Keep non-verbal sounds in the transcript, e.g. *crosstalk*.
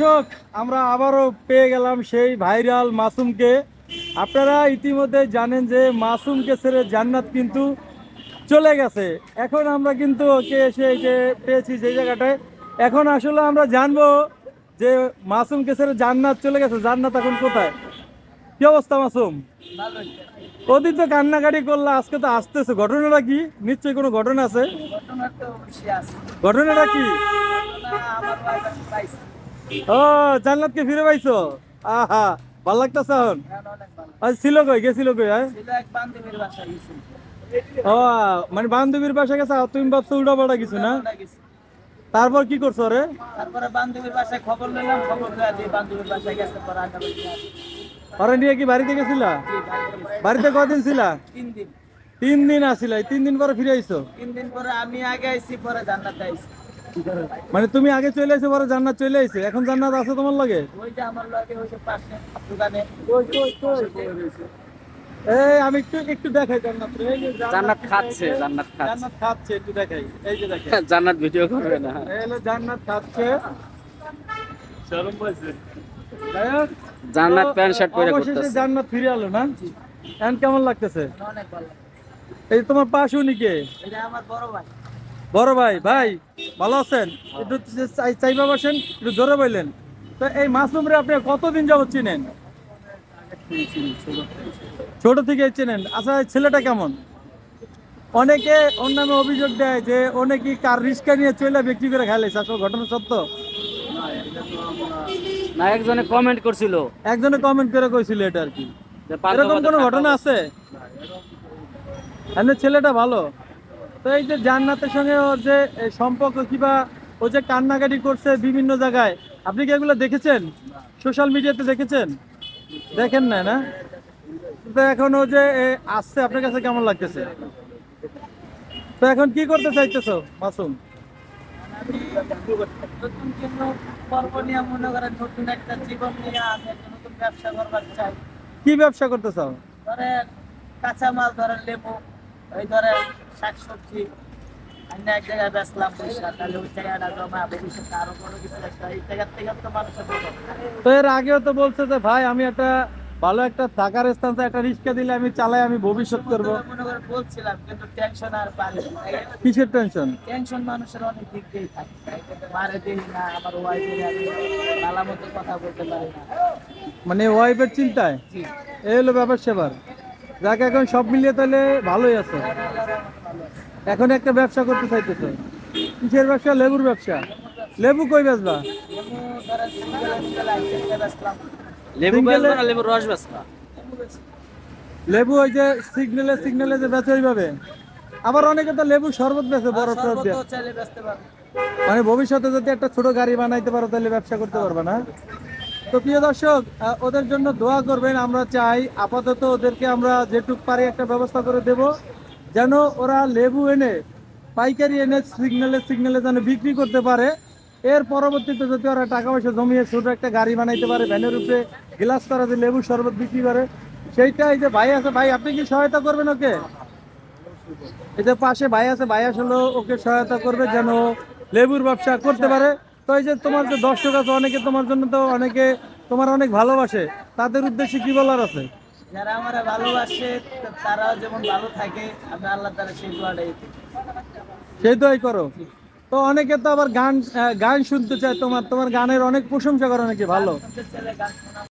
দর্শক আমরা আবারও পেয়ে গেলাম সেই ভাইরাল মাসুমকে। আপনারা ইতিমধ্যে জানেন যে মাসুমকে ছেড়ে জান্নাত কিন্তু চলে গেছে। এখন আমরা কিন্তু ওকে এসে যে পেয়েছি যে জায়গাটায়। এখন আসলে আমরা জানব যে মাসুমকে ছেড়ে জান্নাত চলে গেছে। জান্নাত এখন কোথায়? কি অবস্থা মাসুম? ওদিন তো কান্নাকাটি করল আজকে তো আসতেছে। ঘটনাটা কি? নিশ্চয়ই কোনো ঘটনা আছে? ঘটনাটা কি? ও জান্নাতকে ফিরে পাইছো? আহা ভালো লাগতেছে এখন? আজ ছিল কই? গেছিল কই হ্যাঁ ও মানে বান্ধবীর বাসা গেছে তুমি ভাবছ উল্টা পাল্টা কিছু না? তারপর কি করছ রে? তারপরে বান্ধবীর বাসায় খবর নিলাম খবর দিয়ে বান্ধবীর বাসায় গেছে পরে ওরা নিয়ে কি বাড়িতে গেছিলা? বাড়িতে কদিন ছিলা? তিন দিন। তিন দিন আসিলা তিন দিন পরে ফিরে আইছো? তিন দিন পরে আমি আগে আইছি পরে জান্নাতে আইছি। মানে তুমি আগে চলে আইছো পরে জান্নাত চলে আইছে এখন জান্নাত আছে তোমার লাগে? ওই যে আমার লগে ওই যে পাশে দোকানে এই আমি একটু একটু দেখাই জান্নাত খাচ্ছে, জান্নাত খাচ্ছে। জান্নাত খাচ্ছে একটু দেখাই। এই যে দেখেন। *laughs* জান্নাত ভিডিও করবে না। এই হলো জান্নাত খাচ্ছে। হোক, জান্নাত প্যান্ট শার্ট পরে করতেছে জান্নাত ফিরে আলো না? এখন কেমন লাগতেছে? অনেক ভালো। এই তোমার পাশ উনি কে? এটা আমার বড় ভাই। বড় ভাই ভাই। ভালো আছেন? একটু চাইবা বসেন একটু জোরে বললেন। তো এই মাসুম রে আপনি কতদিন যাবত চিনেন? ছোট থেকে চেনেন। আচ্ছা ছেলেটা কেমন? অনেকে ওর নামে অভিযোগ দেয় যে ও নাকি কার রিস্কা নিয়ে চলে বিক্রি করে খেলেছে আসলে ঘটনা সত্য? না একজনে কমেন্ট করছিল। একজনে কমেন্ট করে কইছিল এটা আর কি। এরকম কোনো ঘটনা আছে? ছেলেটা ভালো? তো এই যে জান্নাতের সঙ্গে ওর যে এই সম্পর্ক কিবা ও যে কান্নাকাটি করছে বিভিন্ন জায়গায় আপনি কি এগুলো দেখেছেন? সোশ্যাল মিডিয়াতে দেখেছেন? দেখেন না না? তো এখন ও যে আসছে আপনার কাছে কেমন লাগতেছে? তো এখন কি করতে চাইতেছো মাসুম? নতুন কোনো পর্ব নিয়ে মনে করেন নতুন একটা জীবন নিয়ে আমি একটা নতুন ব্যবসা করবার চাই। কি ব্যবসা করতে চাও? ধরেন কাঁচামাল ধরেন লেবু। ওই ধরেন শাকসবজি অন্য এক জায়গায় বেচলাম পয়সা তাহলে ওই জায়গাটা জমা ভবিষ্যতে আরও বড় কিছু একটা এই জায়গার থেকে তো মানুষের তো এর আগেও তো বলছে যে ভাই আমি একটা ভালো একটা থাকার স্থান একটা রিক্সা দিলে আমি চালাই আমি ভবিষ্যৎ করব। মনে করে বলছিলাম কিন্তু টেনশন আর পারি কিসের টেনশন টেনশন মানুষের অনেক দিক দিয়েই থাকে। মারে দিই না আমার ওয়াইফের আমি ভালো মতো কথা বলতে পারি না। মানে ওয়াইফের চিন্তায়? এই হলো ব্যাপার সেবার। যাকে এখন সব মিলিয়ে তাহলে ভালোই আছে। এখন একটা ব্যবসা করতে চাইতেছো। কিসের ব্যবসা? লেবুর ব্যবসা। লেবু কই বেচবা? লেবু রস বেচবা? ওই যে সিগনালে সিগনালে যে বেচে ওইভাবে। আবার অনেকে তো লেবু শরবত বেচে বড় পারব। মানে ভবিষ্যতে যদি একটা ছোট গাড়ি বানাইতে পারো তাহলে ব্যবসা করতে পারবে না? তো প্রিয় দর্শক ওদের জন্য দোয়া করবেন, আমরা চাই আপাতত ওদেরকে আমরা যেটুক পারি একটা ব্যবস্থা করে দেব, যেন ওরা লেবু এনে, পাইকারি এনে সিগনালে সিগনালে যেন বিক্রি করতে পারে। এর পরবর্তীতে যদি ওরা টাকা পয়সা জমিয়ে ছোট একটা গাড়ি বানাইতে পারে, ভ্যানের উপরে গ্লাস করা যে লেবু শরবত বিক্রি করে, সেইটা এই যে ভাই আছে, ভাই, আপনি কি সহায়তা করবেন ওকে? এই যে পাশে ভাই আছে, ভাই আসলে ওকে সহায়তা করবে যেন লেবুর ব্যবসা করতে পারে। তো এই যে তোমার যে দর্শক আছে অনেকে তোমার জন্য তো অনেকে তোমার অনেক ভালোবাসে তাদের উদ্দেশ্যে কি বলার আছে? যারা আমার ভালোবাসে তারাও যেমন ভালো থাকে আমি আল্লাহ তারা সেই দোয়াটাই সেই দোয়াই করো। তো অনেকে তো আবার গান গান শুনতে চায় তোমার তোমার গানের অনেক প্রশংসা করে অনেকে ভালো।